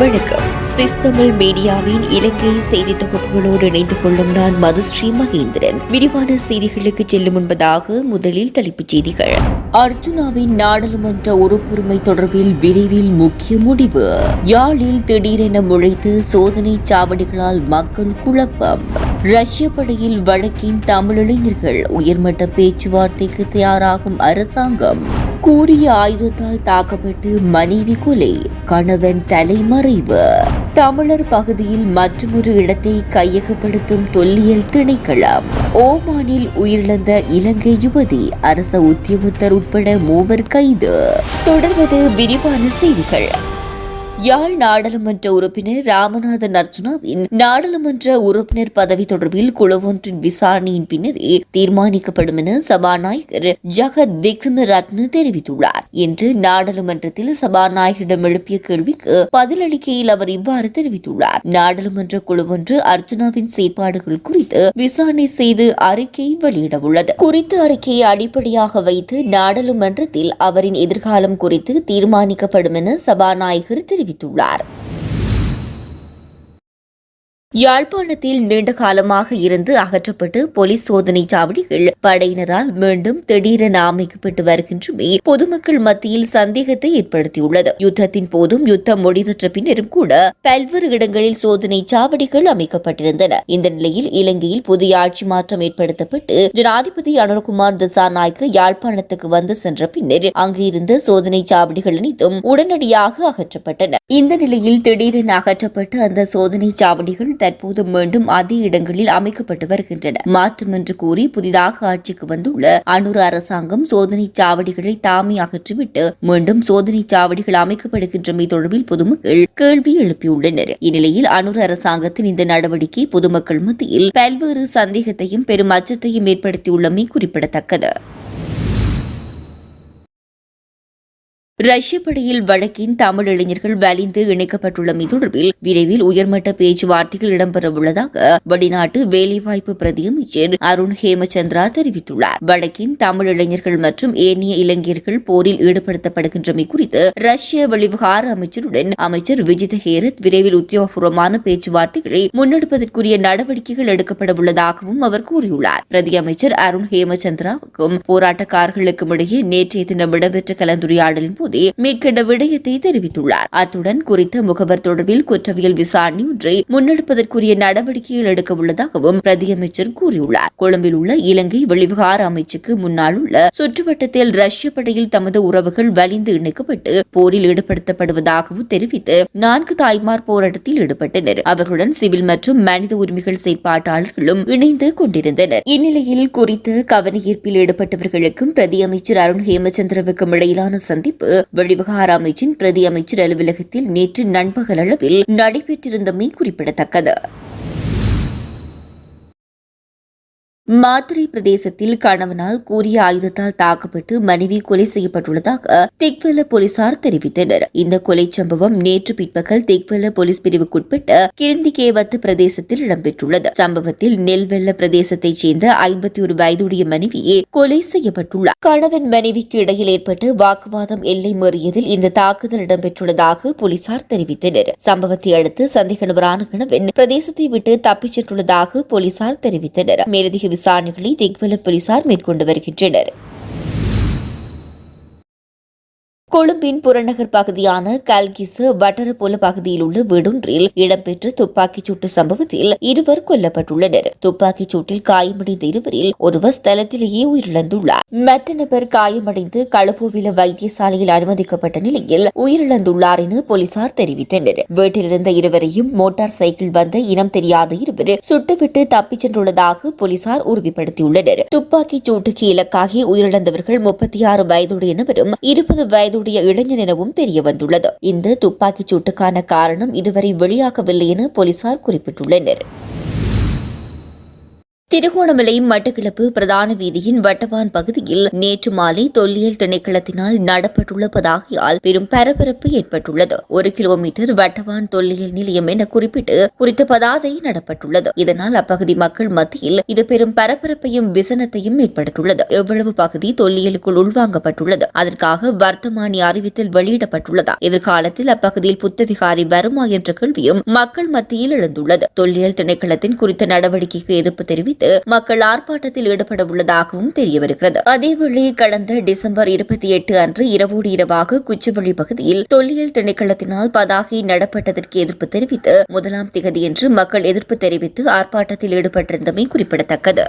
வணக்கம். சுவிஸ் தமிழ் மீடியாவின் இலங்கை செய்தி தொகுப்புகளோடு இணைந்து கொள்ளும் நான் மதுஸ்ரீ மகேந்திரன். விரிவான செய்திகளுக்கு செல்லும் முன்பதாக முதலில் தலைப்புச் செய்திகள். அர்ஜுனாவின் நாடாளுமன்ற உறுப்புரிமை தொடர்பில் விரைவில் முக்கிய முடிவு. யாழில் திடீரென முளைத்து சோதனை சாவடிகளால் மக்கள் குழப்பம். ரஷ்ய படையில் வழக்கின் தமிழிளைஞர்கள் உயர்மட்ட பேச்சுவார்த்தைக்கு தயாராகும் அரசாங்கம். கூறிய ஆயுதத்தால் தாக்கப்பட்டு மனைவி கொலை கணவன் தலைமறைவு. தமிழர் பகுதியில் மற்றொரு இடத்தை கையகப்படுத்தும் தொல்லியல் திணைக்களம். ஓமானில் உயிரிழந்த இலங்கை யுவதி அரச உத்தியோகத்தர் உட்பட மூவர் கைது. தொடர்வது விரிவான செய்திகள். யாழ் நாடாளுமன்ற உறுப்பினர் ராமநாதன் அர்ஜுனாவின் நாடாளுமன்ற உறுப்பினர் பதவி தொடர்பில் குழுவொன்றின் விசாரணையின் பின்னரே தீர்மானிக்கப்படும் என சபாநாயகர் ஜகத் விக்ரமரத்ன தெரிவித்துள்ளார். இன்று நாடாளுமன்றத்தில் சபாநாயகரிடம் எழுப்பிய கேள்விக்கு பதிலளிக்கையில் அவர் இவ்வாறு தெரிவித்துள்ளார். நாடாளுமன்ற குழுவொன்று அர்ஜுனாவின் செயற்பாடுகள் குறித்து விசாரணை செய்து அறிக்கை வெளியிட உள்ளது குறித்த அறிக்கையை அடிப்படையாக வைத்து நாடாளுமன்றத்தில் அவரின் எதிர்காலம் குறித்து தீர்மானிக்கப்படும் என சபாநாயகர் தெரிவித்தார் தெரிவித்துள்ளார் யாழ்ப்பாணத்தில் நீண்ட காலமாக இருந்து அகற்றப்பட்டு போலீஸ் சோதனை சாவடிகள் படையினரால் மீண்டும் திடீரென அமைக்கப்பட்டு வருகின்றமே பொதுமக்கள் மத்தியில் சந்தேகத்தை ஏற்படுத்தியுள்ளது. யுத்தத்தின் போதும் யுத்தம் முடிவற்ற பின்னரும் கூட பல்வேறு இடங்களில் சோதனை சாவடிகள் அமைக்கப்பட்டிருந்தன. இந்த நிலையில் இலங்கையில் புதிய ஆட்சி மாற்றம் ஏற்படுத்தப்பட்டு ஜனாதிபதி அனுர்குமார் திசாநாய்க்கு யாழ்ப்பாணத்துக்கு வந்து சென்ற பின்னர் அங்கிருந்து சோதனை சாவடிகள் அனைத்தும் உடனடியாக அகற்றப்பட்டன. இந்த நிலையில் திடீரென அகற்றப்பட்ட அந்த சோதனை சாவடிகள் தற்போது மீண்டும் அதே இடங்களில் அமைக்கப்பட்டு வருகின்றன. மாற்றம் என்று கூறி புதிதாக ஆட்சிக்கு வந்துள்ள அனுர அரசாங்கம் சோதனை சாவடிகளை தாமே அகற்றிவிட்டு மீண்டும் சோதனை சாவடிகள் அமைக்கப்படுகின்றமை தொடர்பில் பொதுமக்கள் கேள்வி எழுப்பியுள்ளனர். இந்நிலையில் அனுர அரசாங்கத்தின் இந்த நடவடிக்கை பொதுமக்கள் மத்தியில் பல்வேறு சந்தேகத்தையும் பெரும் அச்சத்தையும் ஏற்படுத்தியுள்ளமை குறிப்பிடத்தக்கது. ரஷ்ய படையில் வழக்கின் தமிழ் இளைஞர்கள் வலிந்து இணைக்கப்பட்டுள்ளமை தொடர்பில் விரைவில் உயர்மட்ட பேச்சுவார்த்தைகள் இடம்பெறவுள்ளதாக வெளிநாட்டு வேலைவாய்ப்பு பிரதியமைச்சர் அருண் ஹேமச்சந்திரா தெரிவித்துள்ளார். வழக்கின் தமிழ் இளைஞர்கள் மற்றும் ஏனைய இளைஞர்கள் போரில் ஈடுபடுத்தப்படுகின்றமை குறித்து ரஷ்ய வெளிவிவகார அமைச்சருடன் அமைச்சர் விஜித ஹேரத் விரைவில் உத்தியோகபூர்வமான பேச்சுவார்த்தைகளை முன்னெடுப்பதற்குரிய நடவடிக்கைகள் எடுக்கப்படவுள்ளதாகவும் அவர் கூறியுள்ளார். பிரதி அமைச்சர் அருண் ஹேமச்சந்திராவுக்கும் போராட்டக்காரர்களுக்கும் இடையே நேற்றைய தினம் இடம்பெற்ற கலந்துரையாடலின் போது மோதி மேற்கண்ட விடயத்தை தெரிவித்துள்ளார். அத்துடன் குறித்த முகவர் தொடர்பில் குற்றவியல் விசாரணை ஒன்றை முன்னெடுப்பதற்குரிய நடவடிக்கைகள் எடுக்க உள்ளதாகவும் பிரதியமைச்சர் கூறியுள்ளார். கொழும்பில் உள்ள இலங்கை வெளிவிகார அமைச்சுக்கு முன்னால் உள்ள சுற்றுவட்டத்தில் ரஷ்ய படையில் தமது உறவுகள் வலிந்து இணைக்கப்பட்டு போரில் ஈடுபடுத்தப்படுவதாகவும் தெரிவித்து நான்கு தாய்மார் போராட்டத்தில் ஈடுபட்டனர். அவர்களுடன் சிவில் மற்றும் மனித உரிமைகள் செயற்பாட்டாளர்களும் இணைந்து கொண்டிருந்தனர். இந்நிலையில் குறித்து கவனஈர்ப்பில் ஈடுபட்டவர்களுக்கும் பிரதி அமைச்சர் அருண் ஹேமச்சந்திரவுக்கும் இடையிலான சந்திப்பு வெளிவிவகார அமைச்சின் பிரதி அமைச்சர் அலுவலகத்தில் நேற்று நண்பகல் அளவில் நடைபெற்றிருந்தமை குறிப்பிடத்தக்கது. மாத்திரை பிரதேசத்தில் கணவனால் கூறிய ஆயுதத்தால் தாக்கப்பட்டு மனைவி கொலை செய்யப்பட்டுள்ளதாக திக்வெல்ல போலீசார் தெரிவித்தனர். இந்த கொலை சம்பவம் நேற்று பிற்பகல் திக்வெல்ல போலீஸ் பிரிவுக்குட்பட்ட கிருந்திகேவத்து பிரதேசத்தில் இடம்பெற்றுள்ளது. சம்பவத்தில் நெல்வெல்ல பிரதேசத்தைச் சேர்ந்த ஐம்பத்தி ஒரு வயதுடைய மனைவியே கொலை செய்யப்பட்டுள்ளார். கணவன் மனைவிக்கு இடையில் ஏற்பட்ட வாக்குவாதம் எல்லை மீறியதில் இந்த தாக்குதல் இடம்பெற்றுள்ளதாக போலீசார் தெரிவித்தனர். சம்பவத்தை அடுத்து சந்தேக நபரான கணவன் பிரதேசத்தை விட்டு தப்பிச் சென்றுள்ளதாக போலீசார் தெரிவித்தனர். மேலதிக விசாரணைகளை திக்வல போலீசார் மேற்கொண்டு வருகின்றனர். கொழும்பின் புறநகர் பகுதியான கல்கிசு வட்டரபோல பகுதியில் உள்ள வீடொன்றில் இடம்பெற்ற துப்பாக்கிச் சூட்டு சம்பவத்தில் இருவர் கொல்லப்பட்டுள்ளனர். துப்பாக்கிச் சூட்டில் காயமடைந்த இருவரில் ஒருவர் ஸ்தலத்திலேயே உயிரிழந்துள்ளார். மற்ற நபர் காயமடைந்து களுப்போவில வைத்தியசாலையில் அனுமதிக்கப்பட்ட நிலையில் உயிரிழந்துள்ளார் என போலீசார் தெரிவித்தனர். வீட்டிலிருந்த இருவரையும் மோட்டார் சைக்கிள் வந்த இனம் தெரியாத இருவர் சுட்டுவிட்டு தப்பிச் சென்றுள்ளதாக போலீசார் உறுதிப்படுத்தியுள்ளனர். துப்பாக்கிச் சூட்டுக்கு இலக்காகி உயிரிழந்தவர்கள் முப்பத்தி ஆறு வயதுடைய நபரும் இருபது வயது வயதுடைய இளைஞன் எனவும் தெரியவந்துள்ளது. இந்த துப்பாக்கிச் சூட்டுக்கான காரணம் இதுவரை வெளியாகவில்லை என போலீசார் குறிப்பிட்டுள்ளனர். திருகோணமலை மட்டக்களப்பு பிரதான வீதியின் வட்டவான் பகுதியில் நேற்று மாலை தொல்லியல் திணைக்களத்தினால் நடப்பட்டுள்ள பதாகையால் பெரும் பரபரப்பு ஏற்பட்டுள்ளது. ஒரு கிலோமீட்டர் வட்டவான் தொல்லியல் நிலையம் என குறிப்பிட்டு குறித்த பதாதை நடப்பட்டுள்ளது. இதனால் அப்பகுதி மக்கள் மத்தியில் இது பெரும் பரபரப்பையும் விசனத்தையும் ஏற்படுத்தியுள்ளது. எவ்வளவு பகுதி தொல்லியலுக்குள் உள்வாங்கப்பட்டுள்ளது. அதற்காக வர்த்தமானி அறிவித்தல் வெளியிடப்பட்டுள்ளதா? எதிர்காலத்தில் அப்பகுதியில் புத்தவிகாரி வருமா என்ற கேள்வியும் மக்கள் மத்தியில் எழுந்துள்ளது. தொல்லியல் திணைக்களத்தின் குறித்த நடவடிக்கைக்கு எதிர்ப்பு தெரிவித்து மக்கள் ஆர்ப்பாட்டத்தில் ஈடுபட உள்ளதாகவும் தெரியவருகிறது. அதேவேளை கடந்த டிசம்பர் இருபத்தி எட்டு அன்று இரவோடு இரவாக குச்சவெளி பகுதியில் தொல்லியல் திணைக்களத்தினால் பதாகை நடப்பட்டதற்கு எதிர்ப்பு தெரிவித்து முதலாம் திகதியன்று மக்கள் எதிர்ப்பு தெரிவித்து ஆர்ப்பாட்டத்தில் ஈடுபட்டிருந்தமை குறிப்பிடத்தக்கது.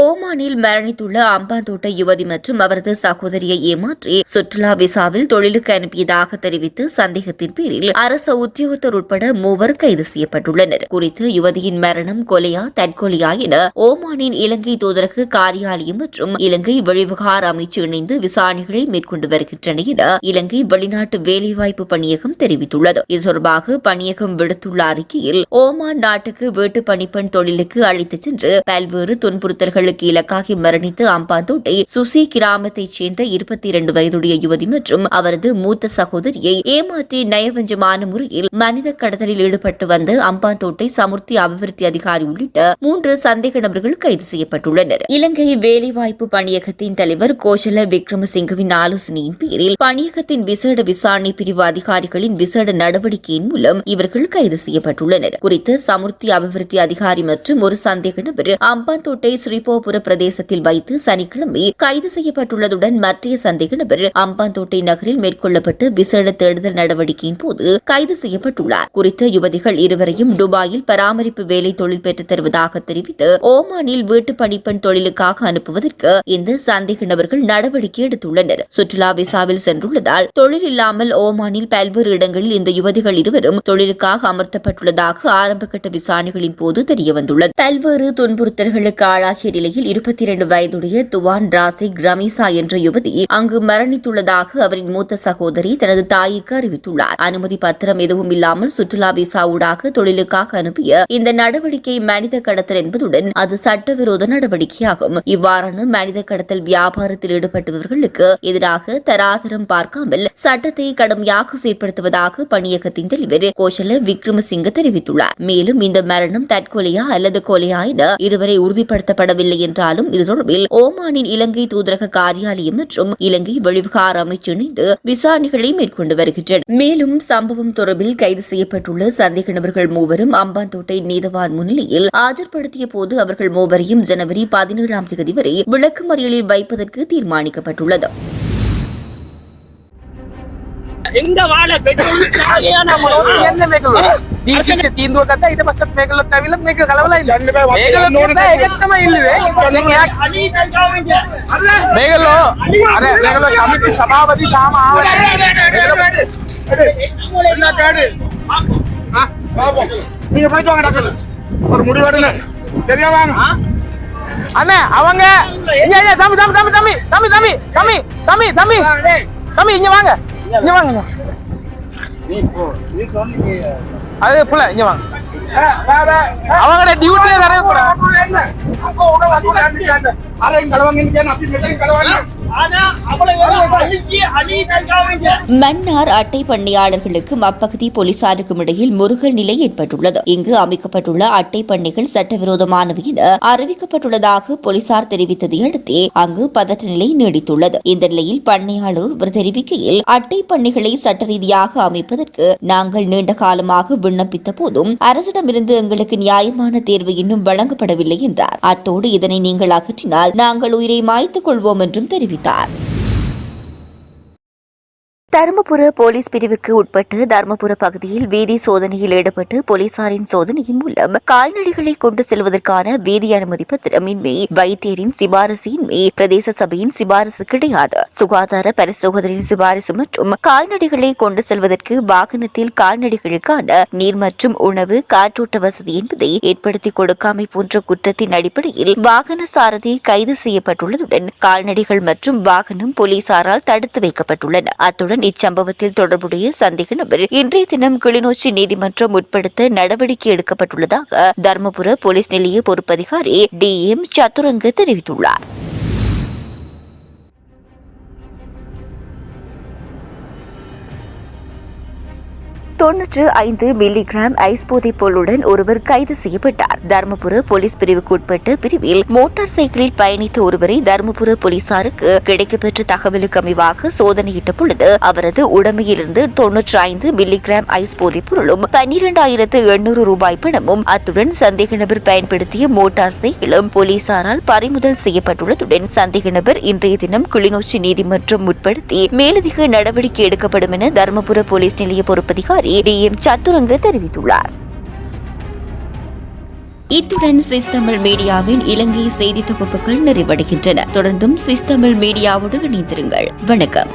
ஓமானில் மரணித்துள்ள அம்பாந்தோட்ட யுவதி மற்றும் அவரது சகோதரியை ஏமாற்றி சுற்றுலா விசாவில் தொழிலுக்கு அனுப்பியதாக தெரிவித்து சந்தேகத்தின் பேரில் அரச உத்தியோகத்தர் உட்பட மூவர் கைது செய்யப்பட்டுள்ளனர். குறித்து யுவதியின் மரணம் கொலையா தற்கொலையா என ஓமானின் இலங்கை தூதரக காரியாலயம் மற்றும் இலங்கை வெளிவிவகார அமைச்சு இணைந்து விசாரணைகளை மேற்கொண்டு வருகின்றன என இலங்கை வெளிநாட்டு வேலைவாய்ப்பு பணியகம் தெரிவித்துள்ளது. இது தொடர்பாக பணியகம் விடுத்துள்ள அறிக்கையில் ஓமான் நாட்டுக்கு வீட்டு பணிப்பெண் தொழிலுக்கு அழைத்துச் சென்று பல்வேறு துன்புறுத்தல்கள் குற்றங்களுக்கு இலக்காகி மரணித்து அம்பாந்தோட்டை சுசி கிராமத்தைச் சேர்ந்த இருபத்தி இரண்டு வயதுடைய யுவதி மற்றும் அவரது மூத்த சகோதரியை ஏமாற்றி நயவஞ்சமான முறையில் மனித கடத்தலில் ஈடுபட்டு வந்த அம்பாந்தோட்டை சமுர்த்தி அபிவிருத்தி அதிகாரி உள்ளிட்ட மூன்று சந்தேக நபர்கள் கைது செய்யப்பட்டுள்ளனர். இலங்கை வேலைவாய்ப்பு பணியகத்தின் தலைவர் கோஷல விக்ரமசிங்கவின் ஆலோசனையின் பேரில் பணியகத்தின் விசேட விசாரணை பிரிவு அதிகாரிகளின் விசேட நடவடிக்கையின் மூலம் இவர்கள் கைது செய்யப்பட்டுள்ளனர். குறித்து சமுர்த்தி அபிவிருத்தி அதிகாரி மற்றும் ஒரு சந்தேக நபர் அம்பாந்தோட்டை ஸ்ரீபோ கோபுர பிரதேசத்தில் வைத்து சனிக்கிழமை கைது செய்யப்பட்டுள்ளதுடன் மற்றைய சந்தேக நபர் அம்பாந்தோட்டை நகரில் மேற்கொள்ளப்பட்டு விசேட தேடுதல் நடவடிக்கையின் போது கைது செய்யப்பட்டுள்ளார். குறித்த யுவதிகள் இருவரையும் துபாயில் பராமரிப்பு வேலை தொழில் பெற்றுத் தருவதாக தெரிவித்து ஓமானில் வீட்டு பணிப்பெண் தொழிலுக்காக அனுப்புவதற்கு இந்த சந்தேக நபர்கள் நடவடிக்கை எடுத்துள்ளனர். சுற்றுலா விசாவில் சென்றுள்ளதால் தொழில் இல்லாமல் ஓமானில் பல்வேறு இடங்களில் இந்த யுவதிகள் இருவரும் தொழிலுக்காக அமர்த்தப்பட்டுள்ளதாக ஆரம்பகட்ட விசாரணைகளின் போது தெரியவந்துள்ளது. பல்வேறு துன்புறுத்தல்களுக்கு ஆளாகிய நிலையில் இருபத்தி இரண்டு வயதுடைய துவான் ராசிக் ரமீசா என்ற யுவதி அங்கு மரணித்துள்ளதாக அவரின் மூத்த சகோதரி தனது தாய்க்கு அறிவித்துள்ளார். அனுமதி பத்திரம் எதுவும் இல்லாமல் சுற்றுலா விசா ஊடாக தொழிலுக்காக அனுப்பிய இந்த நடவடிக்கை மனித கடத்தல் என்பதுடன் அது சட்டவிரோத நடவடிக்கையாகும். இவ்வாறான மனித கடத்தல் வியாபாரத்தில் ஈடுபட்டவர்களுக்கு எதிராக தராதரம் பார்க்காமல் சட்டத்தை கடுமையாக செயற்படுத்துவதாக பணியகத்தின் தலைவர் கோஷல விக்ரமசிங்க தெரிவித்துள்ளார். மேலும் இந்த மரணம் தற்கொலையா அல்லது கொலையா என இதுவரை உறுதிப்படுத்தப்படவில்லை என்றாலும் இது தொடர்பில் ஓமானின் இலங்கை தூதரக காரியாலயம் மற்றும் இலங்கை வெளிவிகார அமைச்சு இணைந்து விசாரணைகளை மேற்கொண்டு வருகின்றனர் மேலும் சம்பவம் தொடர்பில் கைது செய்யப்பட்டுள்ள சந்தேக நபர்கள் மூவரும் அம்பாந்தோட்டை நீதவான் முன்னிலையில் ஆஜர்படுத்திய போது அவர்கள் மூவரையும் ஜனவரி பதினேழாம் தேதி வரை விளக்குமறியலில் வைப்பதற்கு தீர்மானிக்கப்பட்டுள்ளது. எங்க வாழ பெಟ್ರೋಲ್ ಸಾಗಿಯಾ ನಮ್ಮ ಎಣ್ಣೆ ಬೇಕು ಡಿಸಿಸಿ ತಿಂದು ಹೋಗಂತ ಇದು ಬಸ್ ಮೇಗಲ ತವಿಲ ಮೇಗ ಕಳವಲ ಇಲ್ಲ ಮೇಗಲ ನೋಡಿದ ಏಕತ್ತಮ ಇಲ್ಲವೇ ಮೇಗಲ வாங்க டாக்டர். ஒரு முடிவெடுங்க சரியா வாங்க. அண்ணே அவங்க. தம்பி தம்பி தம்பி தம்பி தம்பி தம்பி தம்பி தம்பி தம்பி. தம்பி இங்க வாங்க. இங்க வாங்க. அது புள்ள இங்க வாங்க. அவங்கட டியூட்டில நிறைய கூட மன்னார் அட்டை பண்ணையாளர்களுக்கும் அப்பகுதி போலீசாருக்கும் இடையில் முருகல் நிலை ஏற்பட்டுள்ளது இங்கு அமைக்கப்பட்டுள்ள அட்டை பண்ணைகள் சட்டவிரோதமானவை என அறிவிக்கப்பட்டுள்ளதாக போலீசார் தெரிவித்ததை அடுத்தே அங்கு பதற்ற நிலை நீடித்துள்ளது இந்த நிலையில் பண்ணையாளர் ஒரு தெரிவிக்கையில் அட்டை பண்ணைகளை சட்ட ரீதியாக அமைப்பதற்கு நாங்கள் நீண்ட காலமாக விண்ணப்பித்த போதும் அரசிடமிருந்து எங்களுக்கு நியாயமான தேர்வு இன்னும் வழங்கப்படவில்லை என்றார் அத்தோடு இதனை நீங்கள் அகற்றினால் நாங்கள் உயிரை மாய்த்துக் கொள்வோம் என்றும் தெரிவித்தார். தருமபுர போலீஸ் பிரிவுக்கு உட்பட்டு தருமபுர பகுதியில் வீதி சோதனையில் ஈடுபட்டு போலீசாரின் சோதனையின் மூலம் கால்நடைகளை கொண்டு செல்வதற்கான வீதி அனுமதி பத்திரமின்மை வைத்தியரின் சிபாரசின்மை பிரதேச சபையின் சிபாரசு கிடையாது சுகாதார பரிசோதனையின் சிபாரிசு மற்றும் கால்நடைகளை கொண்டு செல்வதற்கு வாகனத்தில் கால்நடைகளுக்கான நீர் மற்றும் உணவு காற்றோட்ட வசதி என்பதை ஏற்படுத்தி கொடுக்காமை போன்ற குற்றத்தின் அடிப்படையில் வாகன சாரதி கைது செய்யப்பட்டுள்ளதுடன் கால்நடைகள் மற்றும் வாகனம் போலீசாரால் தடுத்து வைக்கப்பட்டுள்ளன. அத்துடன் இச்சம்பவத்தில் தொடர்புடைய சந்தேக நபர் இன்றைய தினம் கிளிநொச்சி நீதிமன்றம் உட்படுத்த நடவடிக்கை எடுக்கப்பட்டுள்ளதாக தர்மபுர போலீஸ் நிலைய பொறுப்பதிகாரி டி எம் சதுரங்க தெரிவித்துள்ளார். தொன்னூற்று ஐந்து மில்லிகிராம் ஐஸ் போதைப் பொருளுடன் ஒருவர் கைது செய்யப்பட்டார். தருமபுர போலீஸ் பிரிவுக்குட்பட்ட பிரிவில் மோட்டார் சைக்கிளில் பயணித்த ஒருவரை தருமபுர போலீசாருக்கு கிடைக்கப்பெற்ற தகவலுக்கு அமைவாக சோதனையிட்ட பொழுது அவரது உடமையிலிருந்து தொன்னூற்று ஐந்து மில்லிகிராம் ஐஸ் போதைப் பொருளும் பன்னிரண்டாயிரத்து எண்ணூறு ரூபாய் பணமும் அத்துடன் சந்தேக நபர் பயன்படுத்திய மோட்டார் சைக்கிளும் போலீசாரால் பறிமுதல் செய்யப்பட்டுள்ளதுடன் சந்தேக நபர் இன்றைய தினம் கிளிநொச்சி நீதிமன்றம் உட்படுத்தி மேலதிக நடவடிக்கை எடுக்கப்படும் என தருமபுர போலீஸ் நிலைய பொறுப்பதிகாரி டி எம் சத்துரங்க தெரிவித்துள்ளார். இத்துடன் சுவிஸ் தமிழ் மீடியாவின் இலங்கை செய்தி தொகுப்புகள் நிறைவடைகின்றன. தொடர்ந்தும் சுவிஸ் தமிழ் மீடியாவோடு இணைந்திருங்கள். வணக்கம்.